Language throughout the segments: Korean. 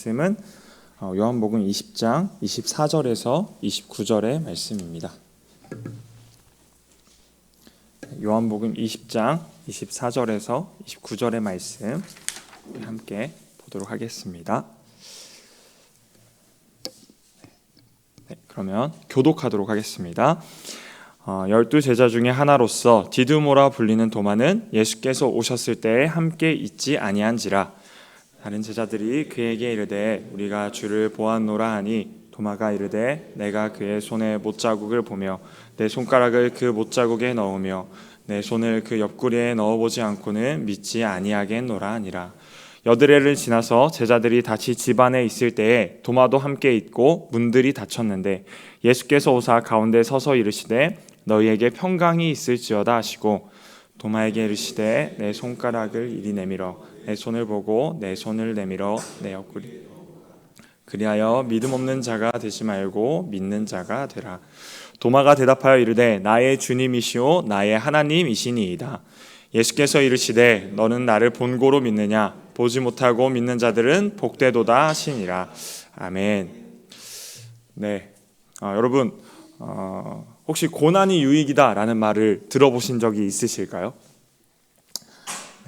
말씀은 어, 요한복음 20장 24절에서 29절의 말씀입니다. 요한복음 20장 24절에서 29절의 말씀 함께 보도록 하겠습니다. 네, 그러면 교독하도록 하겠습니다. 어, 열두 제자 중에 하나로서 디두모라 불리는 도마는 예수께서 오셨을 때에 함께 있지 아니한지라 다른 제자들이 그에게 이르되 우리가 주를 보았노라 하니 도마가 이르되 내가 그의 손에 못자국을 보며 내 손가락을 그 못자국에 넣으며 내 손을 그 옆구리에 넣어보지 않고는 믿지 아니하겠노라 하니라. 여드레를 지나서 제자들이 다시 집 안에 있을 때에 도마도 함께 있고 문들이 닫혔는데 예수께서 오사 가운데 서서 이르시되 너희에게 평강이 있을지어다 하시고 도마에게 이르시되 내 손가락을 이리 내밀어 내 손을 보고 내 손을 내밀어 내 옆구리. 그리하여 믿음 없는 자가 되지 말고 믿는 자가 되라. 도마가 대답하여 이르되 나의 주님이시오 나의 하나님이시니이다. 예수께서 이르시되 너는 나를 본고로 믿느냐? 보지 못하고 믿는 자들은 복되도다 하시니라. 아멘. 네. 어, 여러분 어, 혹시 고난이 유익이다라는 말을 들어보신 적이 있으실까요?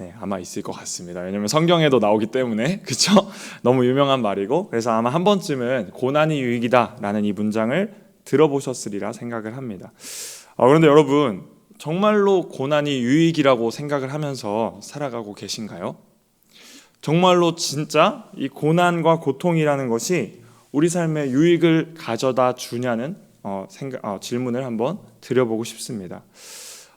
네, 아마 있을 것 같습니다. 왜냐면 성경에도 나오기 때문에 그렇죠? 너무 유명한 말이고 그래서 아마 한 번쯤은 고난이 유익이다라는 이 문장을 들어보셨으리라 생각을 합니다. 어, 그런데 여러분 정말로 고난이 유익이라고 생각을 하면서 살아가고 계신가요? 정말로 진짜 이 고난과 고통이라는 것이 우리 삶에 유익을 가져다 주냐는 어, 생각, 어, 질문을 한번 드려보고 싶습니다.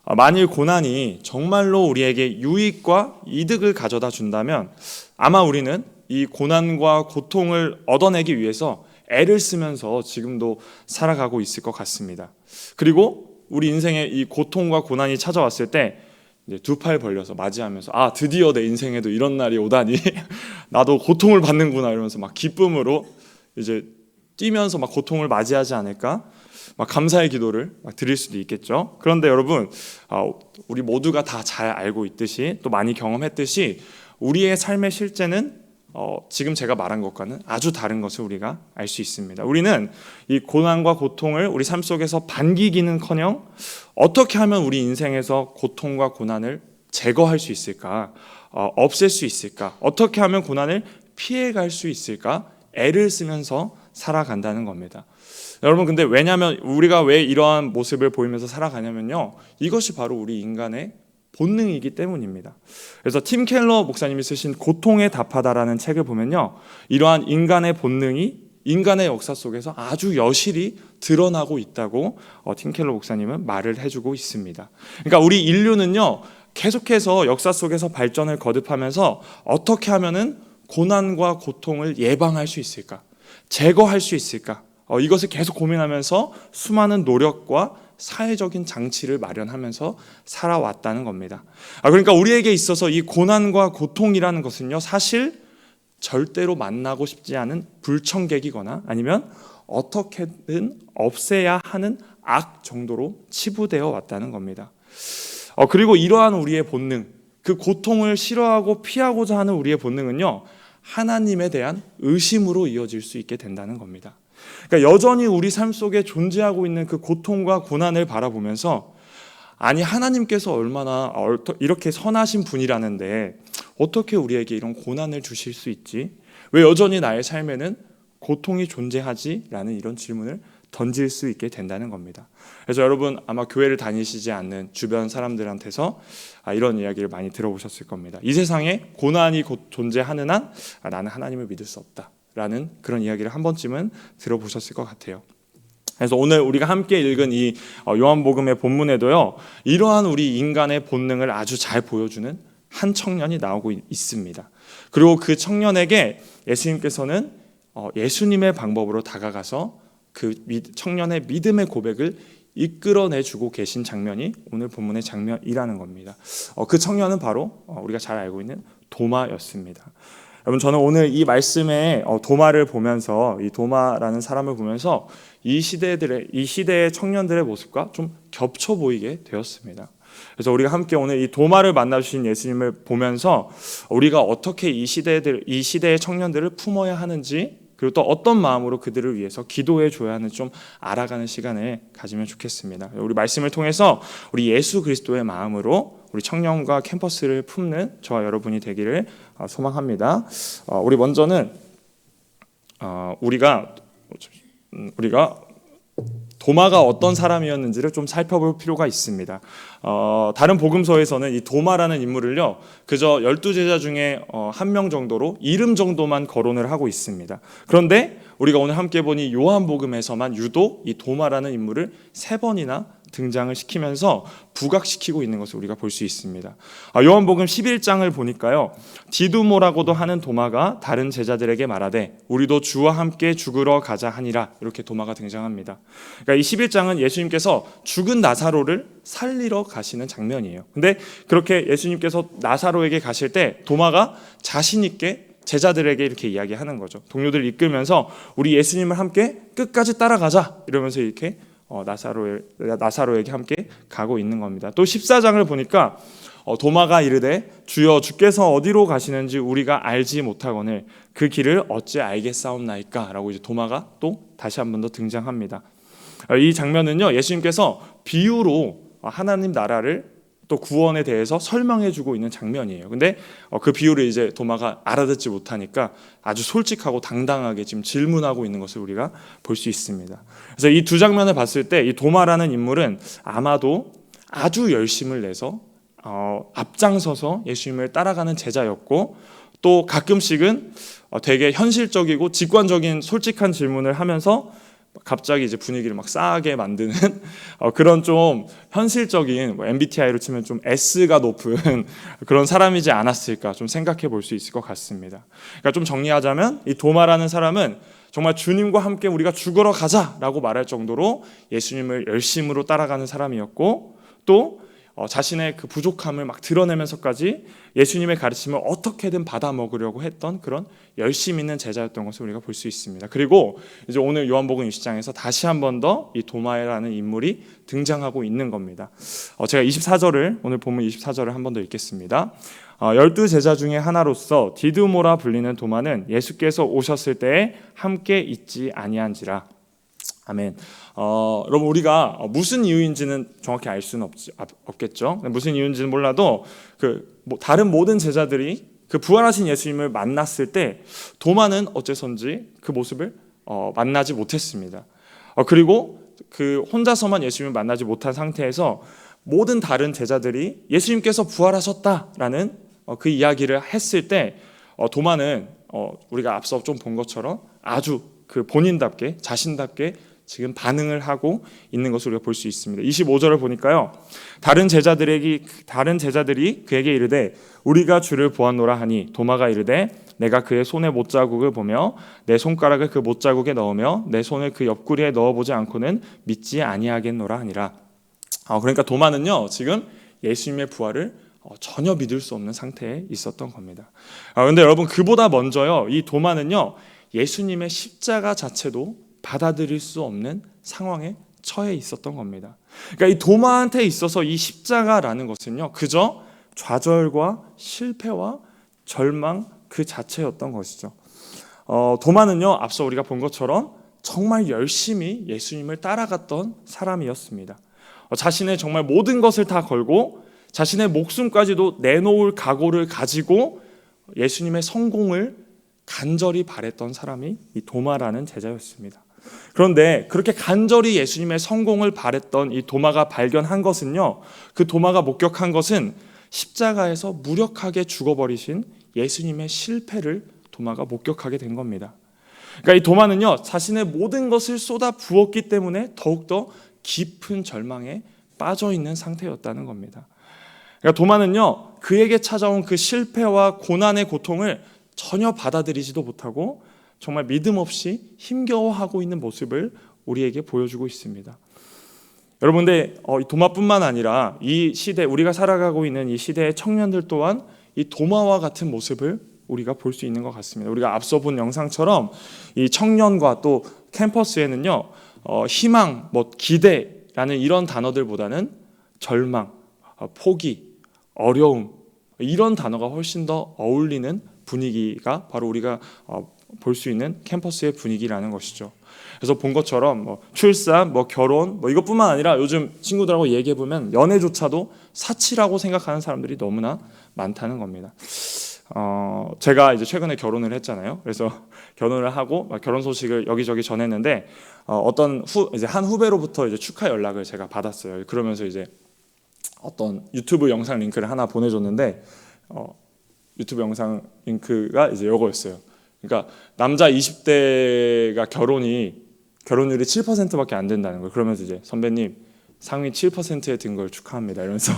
어, 만일 고난이 정말로 우리에게 유익과 이득을 가져다 준다면 아마 우리는 이 고난과 고통을 얻어내기 위해서 애를 쓰면서 지금도 살아가고 있을 것 같습니다. 그리고 우리 인생에 이 고통과 고난이 찾아왔을 때 두 팔 벌려서 맞이하면서 아 드디어 내 인생에도 이런 날이 오다니 나도 고통을 받는구나 이러면서 막 기쁨으로 이제 뛰면서 막 고통을 맞이하지 않을까 막 감사의 기도를 막 드릴 수도 있겠죠. 그런데 여러분, 아, 우리 모두가 다 잘 알고 있듯이 또 많이 경험했듯이 우리의 삶의 실제는 어, 지금 제가 말한 것과는 아주 다른 것을 우리가 알 수 있습니다. 우리는 이 고난과 고통을 우리 삶 속에서 반기기는커녕 어떻게 하면 우리 인생에서 고통과 고난을 제거할 수 있을까, 어, 없앨 수 있을까, 어떻게 하면 고난을 피해갈 수 있을까, 애를 쓰면서 살아간다는 겁니다. 여러분 근데 왜냐하면 우리가 왜 이러한 모습을 보이면서 살아가냐면요 이것이 바로 우리 인간의 본능이기 때문입니다. 그래서 팀 켈러 목사님이 쓰신 고통에 답하다라는 책을 보면요 이러한 인간의 본능이 인간의 역사 속에서 아주 여실히 드러나고 있다고 어, 팀 켈러 목사님은 말을 해주고 있습니다. 그러니까 우리 인류는요 계속해서 역사 속에서 발전을 거듭하면서 어떻게 하면은 고난과 고통을 예방할 수 있을까, 제거할 수 있을까, 어, 이것을 계속 고민하면서 수많은 노력과 사회적인 장치를 마련하면서 살아왔다는 겁니다. 아, 그러니까 우리에게 있어서 이 고난과 고통이라는 것은요, 사실 절대로 만나고 싶지 않은 불청객이거나 아니면 어떻게든 없애야 하는 악 정도로 치부되어 왔다는 겁니다. 어, 그리고 이러한 우리의 본능, 그 고통을 싫어하고 피하고자 하는 우리의 본능은요, 하나님에 대한 의심으로 이어질 수 있게 된다는 겁니다. 그러니까 여전히 우리 삶 속에 존재하고 있는 그 고통과 고난을 바라보면서 아니 하나님께서 얼마나 이렇게 선하신 분이라는데 어떻게 우리에게 이런 고난을 주실 수 있지? 왜 여전히 나의 삶에는 고통이 존재하지? 라는 이런 질문을 던질 수 있게 된다는 겁니다. 그래서 여러분 아마 교회를 다니시지 않는 주변 사람들한테서 아, 이런 이야기를 많이 들어보셨을 겁니다. 이 세상에 고난이 존재하는 한 아, 나는 하나님을 믿을 수 없다. 라는 그런 이야기를 한 번쯤은 들어보셨을 것 같아요. 그래서 오늘 우리가 함께 읽은 이 어, 요한복음의 본문에도요, 이러한 우리 인간의 본능을 아주 잘 보여주는 한 청년이 나오고 있습니다. 그리고 그 청년에게 예수님께서는 어, 예수님의 방법으로 다가가서 그 청년의 믿음의 고백을 이끌어내 주고 계신 장면이 오늘 본문의 장면이라는 겁니다. 어, 그 청년은 바로 우리가 잘 알고 있는 도마였습니다. 여러분 저는 오늘 이 말씀의 어, 도마를 보면서 이 도마라는 사람을 보면서 이 시대들의 이 시대의 청년들의 모습과 좀 겹쳐 보이게 되었습니다. 그래서 우리가 함께 오늘 이 도마를 만나 주신 예수님을 보면서 우리가 어떻게 이 시대들 이 시대의 청년들을 품어야 하는지 그리고 또 어떤 마음으로 그들을 위해서 기도해 줘야 하는지 좀 알아가는 시간을 가지면 좋겠습니다. 우리 말씀을 통해서 우리 예수 그리스도의 마음으로 우리 청년과 캠퍼스를 품는 저와 여러분이 되기를 어, 소망합니다. 어, 우리 먼저는 어, 우리가 음, 우리가 도마가 어떤 사람이었는지를 좀 살펴볼 필요가 있습니다. 어, 다른 복음서에서는 이 도마라는 인물을요, 그저 열두 제자 중에 어, 한명 정도로 이름 정도만 거론을 하고 있습니다. 그런데 우리가 오늘 함께 보니 요한복음에서만 유독 이 도마라는 인물을 세 번이나 등장을 시키면서 부각시키고 있는 것을 우리가 볼 수 있습니다. 아, 요한복음 11장을 보니까요. 디두모라고도 하는 도마가 다른 제자들에게 말하되 우리도 주와 함께 죽으러 가자 하니라 이렇게 도마가 등장합니다. 그러니까 이 11장은 예수님께서 죽은 나사로를 살리러 가시는 장면이에요. 근데 그렇게 예수님께서 나사로에게 가실 때 도마가 자신 있게 제자들에게 이렇게 이야기하는 거죠. 동료들을 이끌면서 우리 예수님을 함께 끝까지 따라가자 이러면서 이렇게 어, 나사로에, 나사로에게 함께 가고 있는 겁니다. 또 14장을 보니까 어, 도마가 이르되 주여 주께서 어디로 가시는지 우리가 알지 못하거늘 그 길을 어찌 알겠사옵나이까라고 이제 도마가 또 다시 한 번 더 등장합니다. 어, 이 장면은요 예수님께서 비유로 하나님 나라를 또 구원에 대해서 설명해 주고 있는 장면이에요. 근데 어, 그 비유를 이제 도마가 알아듣지 못하니까 아주 솔직하고 당당하게 지금 질문하고 있는 것을 우리가 볼 수 있습니다. 그래서 이 두 장면을 봤을 때 이 도마라는 인물은 아마도 아주 열심을 내서 어, 앞장서서 예수님을 따라가는 제자였고 또 가끔씩은 어, 되게 현실적이고 직관적인 솔직한 질문을 하면서 갑자기 이제 분위기를 막 싸하게 만드는 어, 그런 좀 현실적인 뭐 MBTI로 치면 좀 S가 높은 그런 사람이지 않았을까 좀 생각해 볼 수 있을 것 같습니다. 그러니까 좀 정리하자면 이 도마라는 사람은 정말 주님과 함께 우리가 죽으러 가자라고 말할 정도로 예수님을 열심으로 따라가는 사람이었고 또 어, 자신의 그 부족함을 막 드러내면서까지 예수님의 가르침을 어떻게든 받아 먹으려고 했던 그런 열심 있는 제자였던 것을 우리가 볼 수 있습니다. 그리고 이제 오늘 요한복음 20장에서 다시 한 번 더 이 도마라는 인물이 등장하고 있는 겁니다. 어, 제가 24절을 오늘 본문 24절을 한 번 더 읽겠습니다. 어, 열두 제자 중에 하나로서 디드모라 불리는 도마는 예수께서 오셨을 때에 함께 있지 아니한지라. 아멘. 어, 여러분 우리가 무슨 이유인지는 정확히 알 수는 없지, 없겠죠. 무슨 이유인지는 몰라도 그 뭐 다른 모든 제자들이 그 부활하신 예수님을 만났을 때 도마는 어째선지 그 모습을 어, 만나지 못했습니다. 어, 그리고 그 혼자서만 예수님을 만나지 못한 상태에서 모든 다른 제자들이 예수님께서 부활하셨다라는 어, 그 이야기를 했을 때 어, 도마는 어, 우리가 앞서 좀 본 것처럼 아주 그 본인답게 자신답게 지금 반응을 하고 있는 것을 우리가 볼 수 있습니다. 25절을 보니까요. 다른 제자들에게 다른 제자들이 그에게 이르되 우리가 주를 보았노라 하니 도마가 이르되 내가 그의 손에 못자국을 보며 내 손가락을 그 못자국에 넣으며 내 손을 그 옆구리에 넣어 보지 않고는 믿지 아니하겠노라 하니라. 아, 그러니까 도마는요 지금 예수님의 부활을 어, 전혀 믿을 수 없는 상태에 있었던 겁니다. 아, 근데 여러분 그보다 먼저요 이 도마는요 예수님의 십자가 자체도 받아들일 수 없는 상황에 처해 있었던 겁니다. 그러니까 이 도마한테 있어서 이 십자가라는 것은요, 그저 좌절과 실패와 절망 그 자체였던 것이죠. 어, 도마는요, 앞서 우리가 본 것처럼 정말 열심히 예수님을 따라갔던 사람이었습니다. 어, 자신의 정말 모든 것을 다 걸고 자신의 목숨까지도 내놓을 각오를 가지고 예수님의 성공을 간절히 바랬던 사람이 이 도마라는 제자였습니다. 그런데 그렇게 간절히 예수님의 성공을 바랬던 이 도마가 발견한 것은요, 그 도마가 목격한 것은 십자가에서 무력하게 죽어버리신 예수님의 실패를 도마가 목격하게 된 겁니다. 그러니까 이 도마는요, 자신의 모든 것을 쏟아 부었기 때문에 더욱더 깊은 절망에 빠져 있는 상태였다는 겁니다. 그러니까 도마는요, 그에게 찾아온 그 실패와 고난의 고통을 전혀 받아들이지도 못하고 정말 믿음 없이 힘겨워하고 있는 모습을 우리에게 보여주고 있습니다. 여러분들 어, 도마뿐만 아니라 이 시대 우리가 살아가고 있는 이 시대의 청년들 또한 이 도마와 같은 모습을 우리가 볼 수 있는 것 같습니다. 우리가 앞서 본 영상처럼 이 청년과 또 캠퍼스에는요 어, 희망, 뭐 기대라는 이런 단어들보다는 절망, 어, 포기, 어려움 이런 단어가 훨씬 더 어울리는 분위기가 바로 우리가 볼 수 있는 캠퍼스의 분위기라는 것이죠. 그래서 본 것처럼 뭐 출산, 뭐 결혼, 뭐 이것뿐만 아니라 요즘 친구들하고 얘기해 보면 연애조차도 사치라고 생각하는 사람들이 너무나 많다는 겁니다. 어, 제가 이제 최근에 결혼을 했잖아요. 그래서 결혼을 하고 막 결혼 소식을 여기저기 전했는데 어, 어떤 후 이제 한 후배로부터 이제 축하 연락을 제가 받았어요. 그러면서 이제 어떤 유튜브 영상 링크를 하나 보내줬는데 어, 유튜브 영상 링크가 이제 이거였어요. 그러니까 남자 20대가 결혼이 결혼율이 7%밖에 안 된다는 거예요. 그러면서 이제 선배님 상위 7%에 든 걸 축하합니다. 이러면서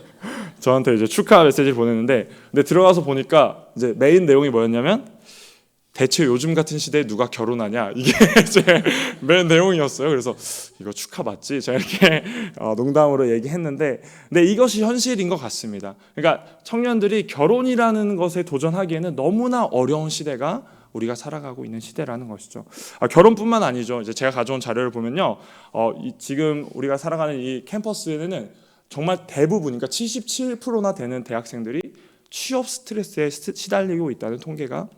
저한테 이제 축하 메시지를 보냈는데 근데 들어가서 보니까 이제 메인 내용이 뭐였냐면 대체 요즘 같은 시대에 누가 결혼하냐 이게 제 메인 내용이었어요. 그래서 이거 축하 맞지? 제가 이렇게 어, 농담으로 얘기했는데 근데 이것이 현실인 것 같습니다. 그러니까 청년들이 결혼이라는 것에 도전하기에는 너무나 어려운 시대가 우리가 살아가고 있는 시대라는 것이죠. 아, 결혼뿐만 아니죠. 이제 제가 가져온 자료를 보면요, 어, 이, 지금 우리가 살아가는 이 캠퍼스에는 정말 대부분, 그러니까 77%나 되는 대학생들이 취업 스트레스에 스- 시달리고 있다는 통계가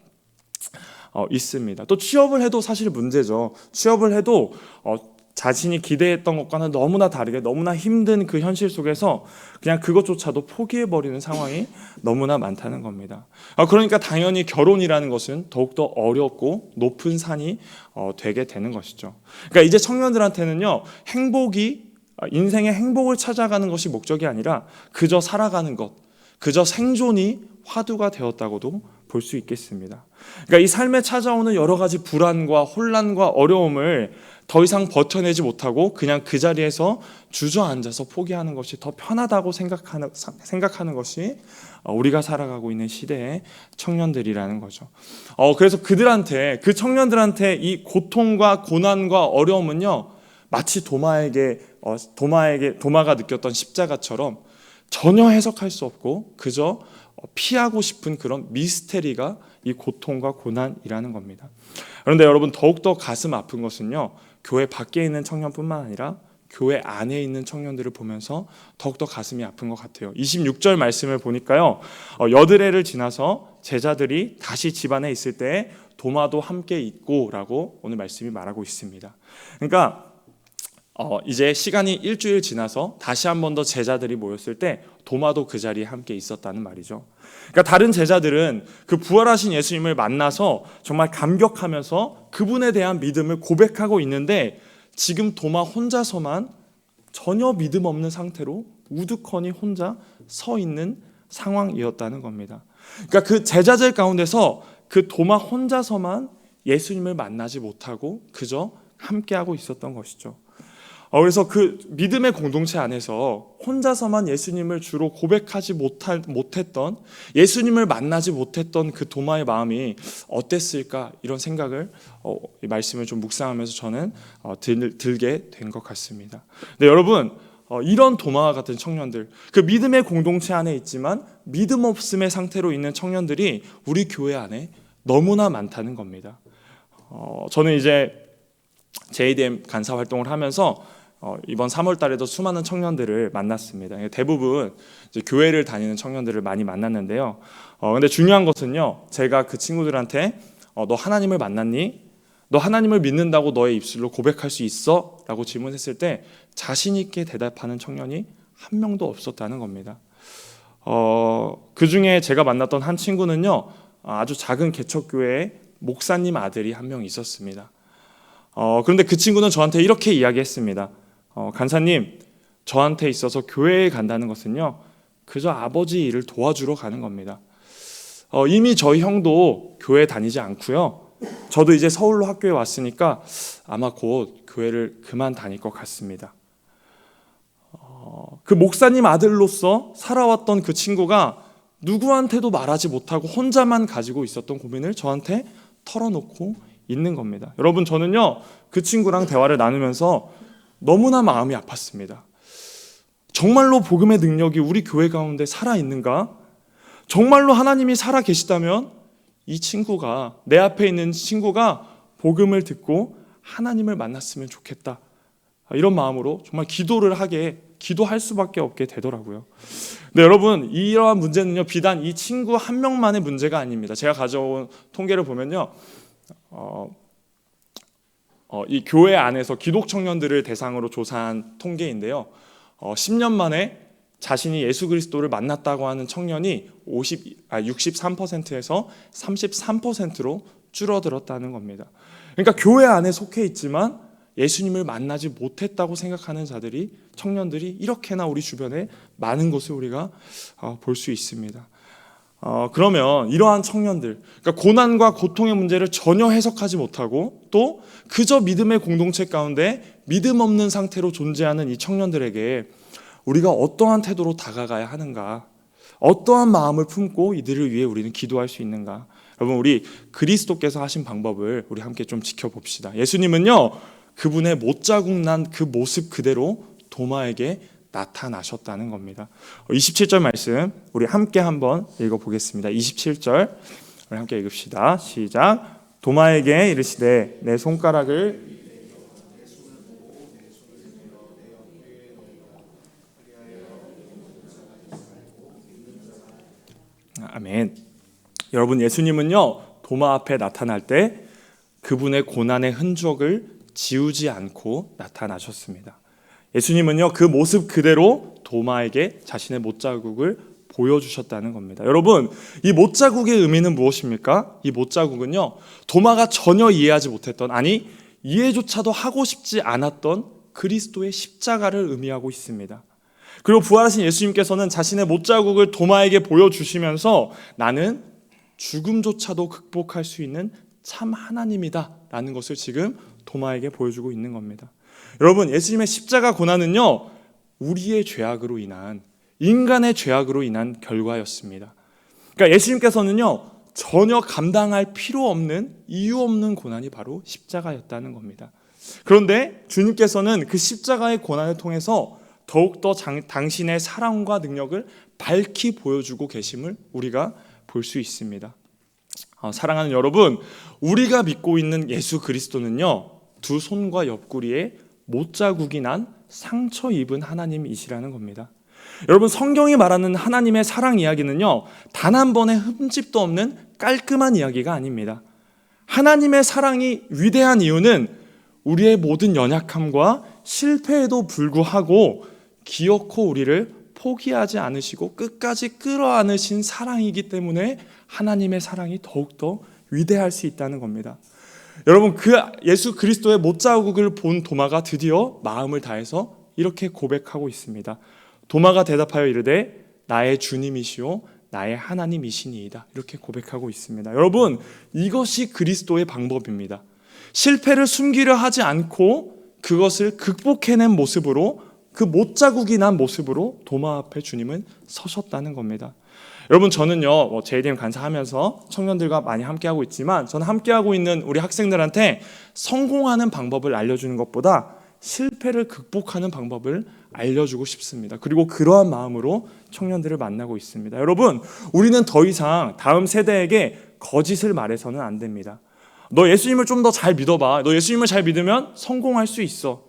어, 있습니다. 또 취업을 해도 사실 문제죠. 취업을 해도 어, 자신이 기대했던 것과는 너무나 다르게 너무나 힘든 그 현실 속에서 그냥 그것조차도 포기해 버리는 상황이 너무나 많다는 겁니다. 아, 그러니까 당연히 결혼이라는 것은 더욱더 어렵고 높은 산이 어, 되게 되는 것이죠. 그러니까 이제 청년들한테는요 행복이 아, 인생의 행복을 찾아가는 것이 목적이 아니라 그저 살아가는 것, 그저 생존이 화두가 되었다고도 볼 수 있겠습니다. 그러니까 이 삶에 찾아오는 여러 가지 불안과 혼란과 어려움을 더 이상 버텨내지 못하고 그냥 그 자리에서 주저앉아서 포기하는 것이 더 편하다고 생각하는, 생각하는 것이 어, 우리가 살아가고 있는 시대의 청년들이라는 거죠. 어, 그래서 그들한테, 그 청년들한테 이 고통과 고난과 어려움은요, 마치 도마에게, 어, 도마에게, 도마가 느꼈던 십자가처럼 전혀 해석할 수 없고 그저 피하고 싶은 그런 미스테리가 이 고통과 고난이라는 겁니다. 그런데 여러분 더욱더 가슴 아픈 것은요. 교회 밖에 있는 청년뿐만 아니라 교회 안에 있는 청년들을 보면서 더욱더 가슴이 아픈 것 같아요. 26절 말씀을 보니까요. 어, 여드레를 지나서 제자들이 다시 집안에 있을 때 도마도 함께 있고라고 오늘 말씀이 말하고 있습니다. 그러니까 어, 이제 시간이 일주일 지나서 다시 한 번 더 제자들이 모였을 때 도마도 그 자리에 함께 있었다는 말이죠. 그러니까 다른 제자들은 그 부활하신 예수님을 만나서 정말 감격하면서 그분에 대한 믿음을 고백하고 있는데 지금 도마 혼자서만 전혀 믿음 없는 상태로 우두커니 혼자 서 있는 상황이었다는 겁니다. 그러니까 그 제자들 가운데서 그 도마 혼자서만 예수님을 만나지 못하고 그저 함께하고 있었던 것이죠. 어, 그래서 그 믿음의 공동체 안에서 혼자서만 예수님을 주로 고백하지 못할, 못했던 예수님을 만나지 못했던 그 도마의 마음이 어땠을까 이런 생각을 어, 이 말씀을 좀 묵상하면서 저는 어, 들, 들게 된 것 같습니다. 네, 여러분 어, 이런 도마와 같은 청년들 그 믿음의 공동체 안에 있지만 믿음 없음의 상태로 있는 청년들이 우리 교회 안에 너무나 많다는 겁니다. 어, 저는 이제 JDM 간사 활동을 하면서 어, 이번 3월 달에도 수많은 청년들을 만났습니다. 대부분 교회를 다니는 청년들을 많이 만났는데요. 어, 근데 중요한 것은요, 제가 그 친구들한테 어, 너 하나님을 만났니? 너 하나님을 믿는다고 너의 입술로 고백할 수 있어? 라고 질문했을 때 자신 있게 대답하는 청년이 한 명도 없었다는 겁니다. 어, 그 중에 제가 만났던 한 친구는요, 아주 작은 개척교회에 목사님 아들이 한 명 있었습니다. 어, 그런데 그 친구는 저한테 이렇게 이야기했습니다. 어, 간사님, 저한테 있어서 교회에 간다는 것은요, 그저 아버지 일을 도와주러 가는 겁니다. 어, 이미 저희 형도 교회 다니지 않고요. 저도 이제 서울로 학교에 왔으니까 아마 곧 교회를 그만 다닐 것 같습니다. 어, 그 목사님 아들로서 살아왔던 그 친구가 누구한테도 말하지 못하고 혼자만 가지고 있었던 고민을 저한테 털어놓고 있는 겁니다. 여러분 저는요 그 친구랑 대화를 나누면서 너무나 마음이 아팠습니다. 정말로 복음의 능력이 우리 교회 가운데 살아 있는가? 정말로 하나님이 살아 계시다면 이 친구가 내 앞에 있는 친구가 복음을 듣고 하나님을 만났으면 좋겠다. 이런 마음으로 정말 기도를 하게 기도할 수밖에 없게 되더라고요. 네, 여러분 이러한 문제는요 비단 이 친구 한 명만의 문제가 아닙니다. 제가 가져온 통계를 보면요, 어, 어, 이 교회 안에서 기독 청년들을 대상으로 조사한 통계인데요, 어, 10년 만에 자신이 예수 그리스도를 만났다고 하는 청년이 50, 아, 63%에서 33%로 줄어들었다는 겁니다. 그러니까 교회 안에 속해 있지만 예수님을 만나지 못했다고 생각하는 자들이 청년들이 이렇게나 우리 주변에 많은 것을 우리가 어, 볼수 있습니다. 어, 그러면 이러한 청년들, 그러니까 고난과 고통의 문제를 전혀 해석하지 못하고 또 그저 믿음의 공동체 가운데 믿음 없는 상태로 존재하는 이 청년들에게 우리가 어떠한 태도로 다가가야 하는가, 어떠한 마음을 품고 이들을 위해 우리는 기도할 수 있는가. 여러분 우리 그리스도께서 하신 방법을 우리 함께 좀 지켜봅시다. 예수님은요 그분의 못자국 난 그 모습 그대로 도마에게 나타나셨다는 겁니다. 27절 말씀 우리 함께 한번 읽어보겠습니다. 27절 우리 함께 읽읍시다. 시작. 도마에게 이르시되 내 손가락을 아멘. 여러분 예수님은요 도마 앞에 나타날 때 그분의 고난의 흔적을 지우지 않고 나타나셨습니다. 예수님은요 그 모습 그대로 도마에게 자신의 못자국을 보여주셨다는 겁니다. 여러분 이 못자국의 의미는 무엇입니까? 이 못자국은요 도마가 전혀 이해하지 못했던 아니 이해조차도 하고 싶지 않았던 그리스도의 십자가를 의미하고 있습니다. 그리고 부활하신 예수님께서는 자신의 못자국을 도마에게 보여주시면서 나는 죽음조차도 극복할 수 있는 참 하나님이다 라는 것을 지금 도마에게 보여주고 있는 겁니다. 여러분, 예수님의 십자가 고난은요, 우리의 죄악으로 인한, 인간의 죄악으로 인한 결과였습니다. 그러니까 예수님께서는요, 전혀 감당할 필요 없는, 이유 없는 고난이 바로 십자가였다는 겁니다. 그런데 주님께서는 그 십자가의 고난을 통해서 더욱더 장, 당신의 사랑과 능력을 밝히 보여주고 계심을 우리가 볼 수 있습니다. 어, 사랑하는 여러분, 우리가 믿고 있는 예수 그리스도는요, 두 손과 옆구리에 못자국이 난 상처 입은 하나님이시라는 겁니다. 여러분, 성경이 말하는 하나님의 사랑 이야기는요, 단 한 번의 흠집도 없는 깔끔한 이야기가 아닙니다. 하나님의 사랑이 위대한 이유는 우리의 모든 연약함과 실패에도 불구하고 기어코 우리를 포기하지 않으시고 끝까지 끌어안으신 사랑이기 때문에 하나님의 사랑이 더욱더 위대할 수 있다는 겁니다. 여러분 그 예수 그리스도의 못자국을 본 도마가 드디어 마음을 다해서 이렇게 고백하고 있습니다. 도마가 대답하여 이르되 나의 주님이시요 나의 하나님이시니이다. 이렇게 고백하고 있습니다. 여러분 이것이 그리스도의 방법입니다. 실패를 숨기려 하지 않고 그것을 극복해낸 모습으로 그 못자국이 난 모습으로 도마 앞에 주님은 서셨다는 겁니다. 여러분 저는요 뭐 JDM 간사하면서 청년들과 많이 함께하고 있지만 저는 함께하고 있는 우리 학생들한테 성공하는 방법을 알려주는 것보다 실패를 극복하는 방법을 알려주고 싶습니다. 그리고 그러한 마음으로 청년들을 만나고 있습니다. 여러분 우리는 더 이상 다음 세대에게 거짓을 말해서는 안 됩니다. 너 예수님을 좀 더 잘 믿어봐. 너 예수님을 잘 믿으면 성공할 수 있어.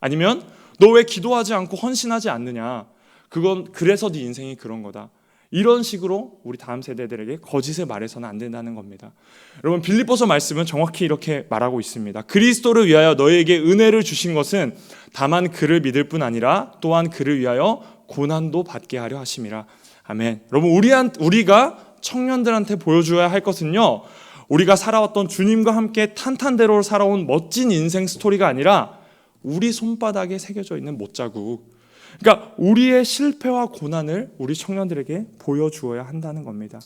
아니면 너 왜 기도하지 않고 헌신하지 않느냐? 그건 그래서 네 인생이 그런 거다. 이런 식으로 우리 다음 세대들에게 거짓을 말해서는 안 된다는 겁니다. 여러분 빌립보서 말씀은 정확히 이렇게 말하고 있습니다. 그리스도를 위하여 너에게 은혜를 주신 것은 다만 그를 믿을 뿐 아니라 또한 그를 위하여 고난도 받게 하려 하심이라. 아멘. 여러분 우리한 우리가 청년들한테 보여줘야 할 것은요. 우리가 살아왔던 주님과 함께 탄탄대로 살아온 멋진 인생 스토리가 아니라 우리 손바닥에 새겨져 있는 못자국 그러니까 우리의 실패와 고난을 우리 청년들에게 보여주어야 한다는 겁니다.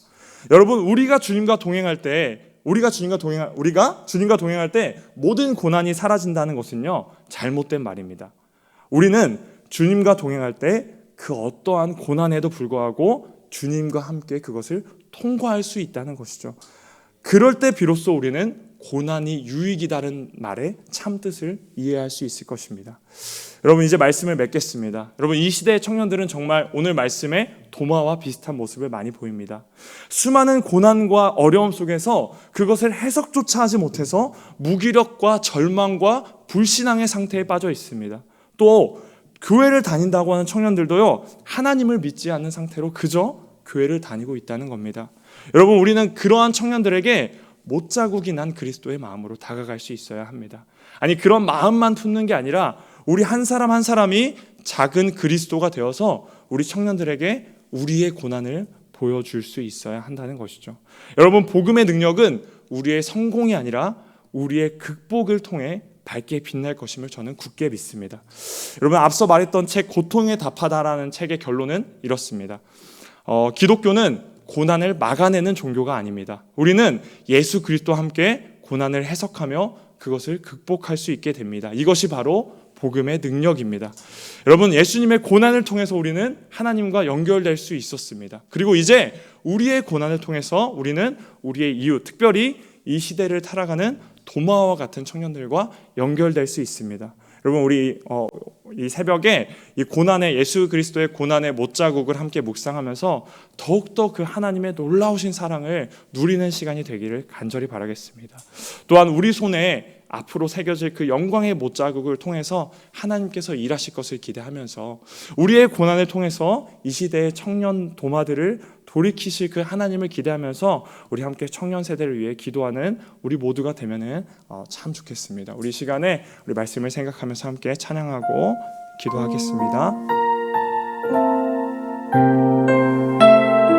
여러분, 우리가 주님과 동행할 때 우리가 주님과 동행 우리가 주님과 동행할 때 모든 고난이 사라진다는 것은요 잘못된 말입니다. 우리는 주님과 동행할 때 그 어떠한 고난에도 불구하고 주님과 함께 그것을 통과할 수 있다는 것이죠. 그럴 때 비로소 우리는 고난이 유익이다는 말의 참 뜻을 이해할 수 있을 것입니다. 여러분 이제 말씀을 맺겠습니다. 여러분 이 시대의 청년들은 정말 오늘 말씀에 도마와 비슷한 모습을 많이 보입니다. 수많은 고난과 어려움 속에서 그것을 해석조차 하지 못해서 무기력과 절망과 불신앙의 상태에 빠져 있습니다. 또 교회를 다닌다고 하는 청년들도요, 하나님을 믿지 않는 상태로 그저 교회를 다니고 있다는 겁니다. 여러분, 우리는 그러한 청년들에게 못 자국이 난 그리스도의 마음으로 다가갈 수 있어야 합니다. 아니, 그런 마음만 품는 게 아니라 우리 한 사람 한 사람이 작은 그리스도가 되어서 우리 청년들에게 우리의 고난을 보여줄 수 있어야 한다는 것이죠. 여러분, 복음의 능력은 우리의 성공이 아니라 우리의 극복을 통해 밝게 빛날 것임을 저는 굳게 믿습니다. 여러분, 앞서 말했던 책 고통에 답하다라는 책의 결론은 이렇습니다. 어, 기독교는 고난을 막아내는 종교가 아닙니다. 우리는 예수 그리스도와 함께 고난을 해석하며 그것을 극복할 수 있게 됩니다. 이것이 바로 복음의 능력입니다. 여러분, 예수님의 고난을 통해서 우리는 하나님과 연결될 수 있었습니다. 그리고 이제 우리의 고난을 통해서 우리는 우리의 이웃, 특별히 이 시대를 살아가는 도마와 같은 청년들과 연결될 수 있습니다. 여러분 우리 어, 이 새벽에 이 고난의 예수 그리스도의 고난의 못자국을 함께 묵상하면서 더욱더 그 하나님의 놀라우신 사랑을 누리는 시간이 되기를 간절히 바라겠습니다. 또한 우리 손에 앞으로 새겨질 그 영광의 못자국을 통해서 하나님께서 일하실 것을 기대하면서 우리의 고난을 통해서 이 시대의 청년 도마들을 돌이키실 그 하나님을 기대하면서 우리 함께 청년 세대를 위해 기도하는 우리 모두가 되면은 어, 참 좋겠습니다. 우리 시간에 우리 말씀을 생각하면서 함께 찬양하고 기도하겠습니다.